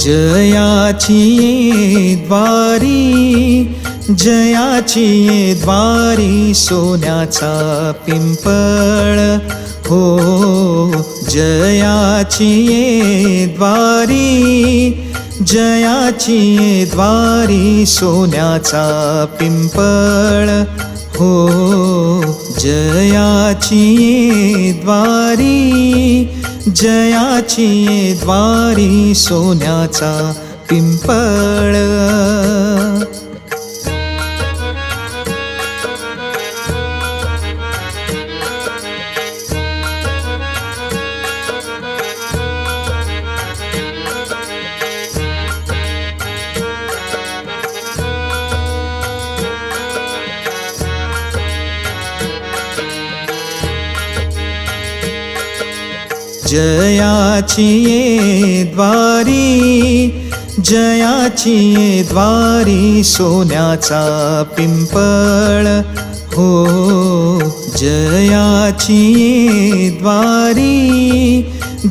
जयाची द्वारी जयाची द्वारी सोन्याचा पिंपळ. हो जयाची द्वारी जयाची द्वारी सोन्याचा पिंपळ. हो जयाची द्वारी जयाची द्वारी सोन्याचा पिंपळ. जयाची ये द्वारी जयाची ये द्वारी सोन्याचा पिंपळ. हो जयाची ये द्वारी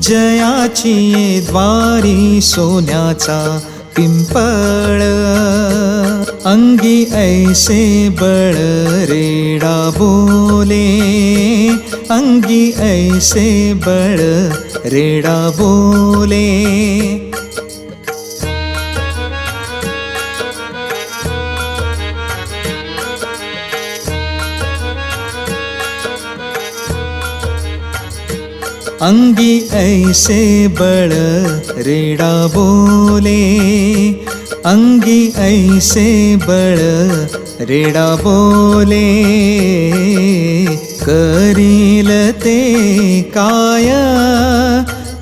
जयाची ये द्वारी सोन्याचा पिंपळ. अंगी ऐसे बळ रेडा बोले अंगी ऐसे बड़ रेडा बोले। अंगी ऐसे बड़ रेडा बोले। अंगी ऐसे बड़ रेडा बोले। ीले काय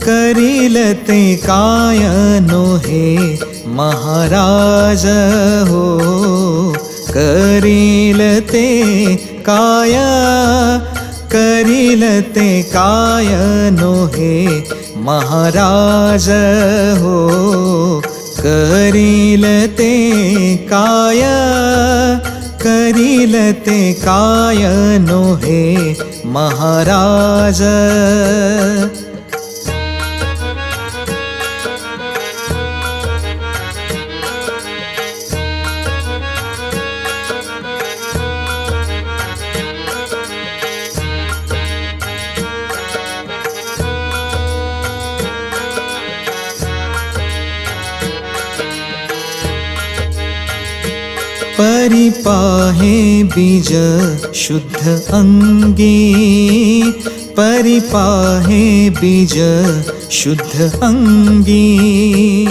करिले काय नो हे महाराज हो। होरीले काय करिले काय नो हे महाराज हो। होरीले काय करिलते काय नो हे महाराज। परिपाहे बीज शुद्ध अंगी। परिपाहे बीज शुद्ध अंगी।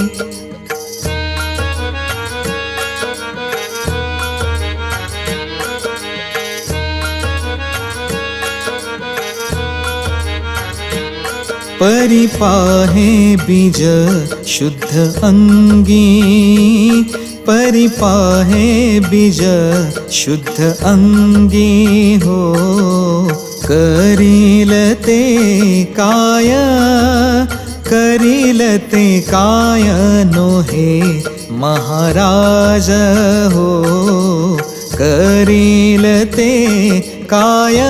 परिपाहे बीज शुद्ध अङ्गी परिपाहे बीज शुद्ध अङ्गी हो। करिलते काय करिलते काय नो हे महाराज हो। करिलते काय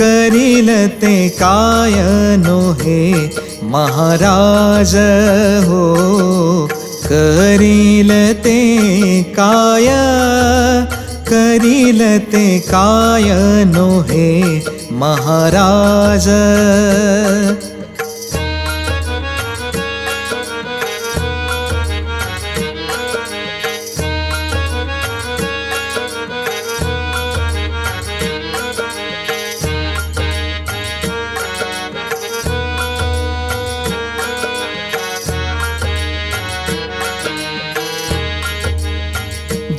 करील ते काय नोहे महाराज हो करील ते काय करील ते काय नोहे महाराज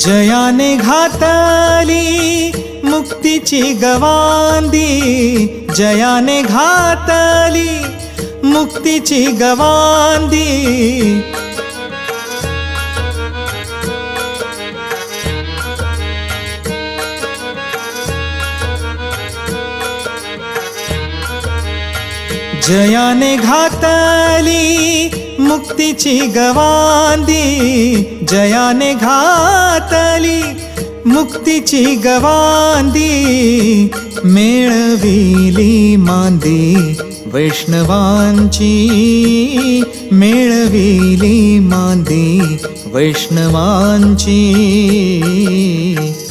जयाने घातली मुक्तीची गवांदी। जयाने घातली मुक्तीची गवांदी। जयाने घातली मुक्तीची गवांदी जयाने घातली मुक्तीची गवांदी मेळविली मांदी वैष्णवांची मेळविली मांदी वैष्णवांची.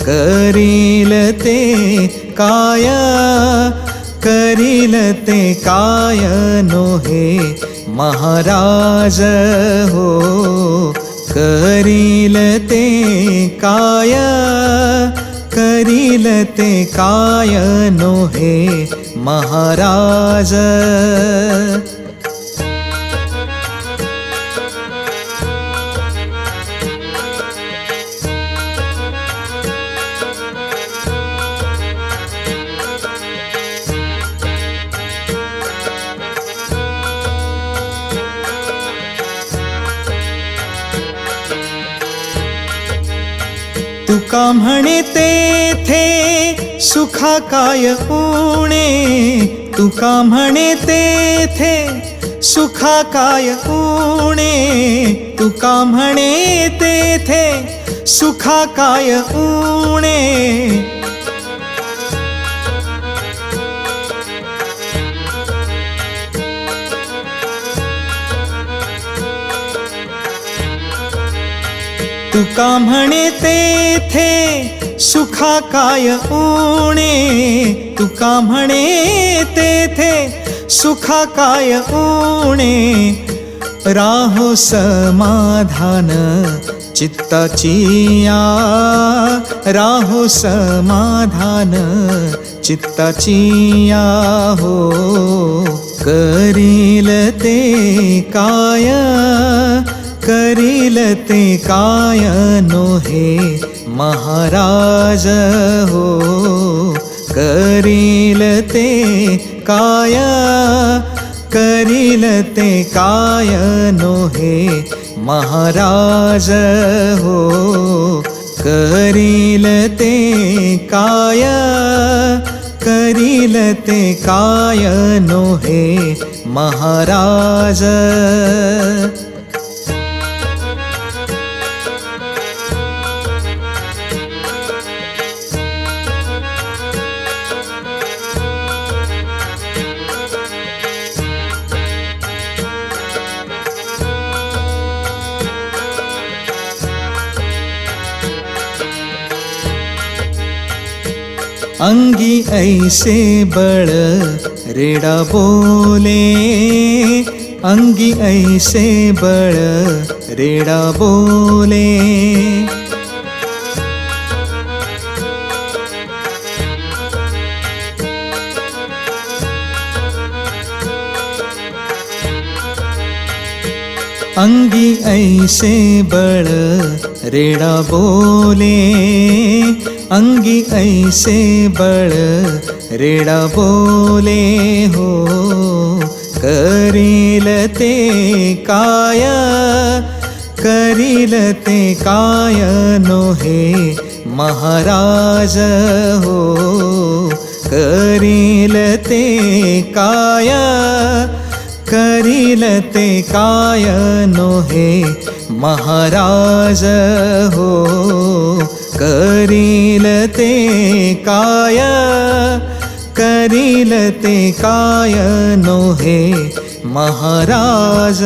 करील ते काय? करील ते काय? नोहे महाराज हो ीले काय? करीले काय? नो हे महाराज। तुका म्हणे तेथे सुखा काय उणे तुका म्हणे तेथे सुखा काय उणे तुका म्हणे तेथे सुखा काय उणे तुका म्हणे तेथे सुखा काय उणे तुका म्हणे तेथे सुखा काय उणे राहो समाधान चित्ताची या. राहो समाधान चित्ताची या. हो करील ते काय? होईल ते काय नोहे महाराज हो। करील ते काय? करील ते काय नोहे महाराज हो। करील ते काय? करील ते काय नोहे महाराज। अंगी ऐसे बळ रेडा बोले। अंगी ऐसे बळ रेडा बोले। अंगी ऐसे बळ रेडा बोले। अंगी ऐसे बळ रेडा बोले हो करील ते काय करील ते काय नोहे महाराज हो करील ते काय ीले काय नो हे महाराज हो। होरीले काय करिते काय नो हे महाराज।